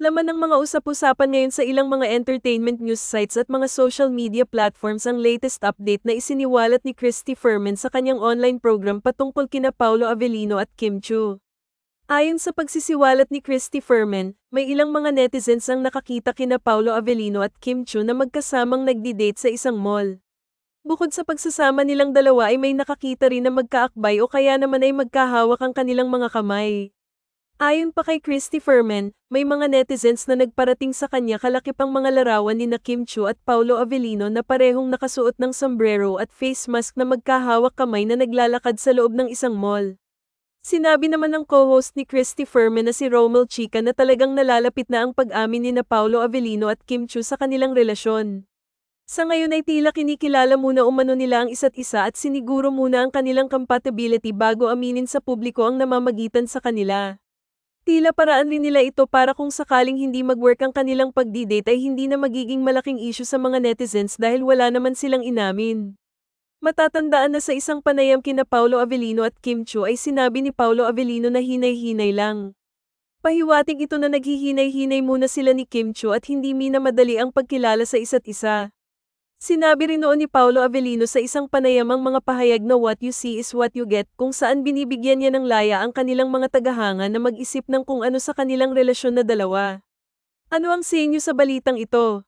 Nilalaman ng mga usap-usapan ngayon sa ilang mga entertainment news sites at mga social media platforms ang latest update na isiniwalat ni Christy Furman sa kanyang online program patungkol kina Paolo Avellino at Kim Chu. Ayon sa pagsisiwalat ni Christy Furman, may ilang mga netizens ang nakakita kina Paolo Avellino at Kim Chu na magkasamang nagdi-date sa isang mall. Bukod sa pagsasama nilang dalawa ay may nakakita rin na magkaakbay o kaya naman ay magkahawak ang kanilang mga kamay. Ayon pa kay Christy Furman, may mga netizens na nagparating sa kanya kalaki pang mga larawan ni na Kim Chu at Paulo Avellino na parehong nakasuot ng sombrero at face mask na magkahawak kamay na naglalakad sa loob ng isang mall. Sinabi naman ng co-host ni Christy Furman na si Romel Chica na talagang nalalapit na ang pag-amin ni na Paulo Avellino at Kim Chu sa kanilang relasyon. Sa ngayon ay tila kinikilala muna umano nila ang isa't isa at siniguro muna ang kanilang compatibility bago aminin sa publiko ang namamagitan sa kanila. Tila paraan rin nila ito para kung sakaling hindi mag-work ang kanilang pagdi-date ay hindi na magiging malaking issue sa mga netizens dahil wala naman silang inamin. Matatandaan na sa isang panayam kina Paulo Avellino at Kim Chu ay sinabi ni Paulo Avellino na hinay-hinay lang. Pahiwating ito na naghihinay-hinay muna sila ni Kim Chu at hindi minamadali ang pagkilala sa isa't isa. Sinabi rin noon ni Paulo Avellino sa isang panayamang mga pahayag na what you see is what you get kung saan binibigyan niya ng laya ang kanilang mga tagahanga na mag-isip ng kung ano sa kanilang relasyon na dalawa. Ano ang sa inyo sa balitang ito?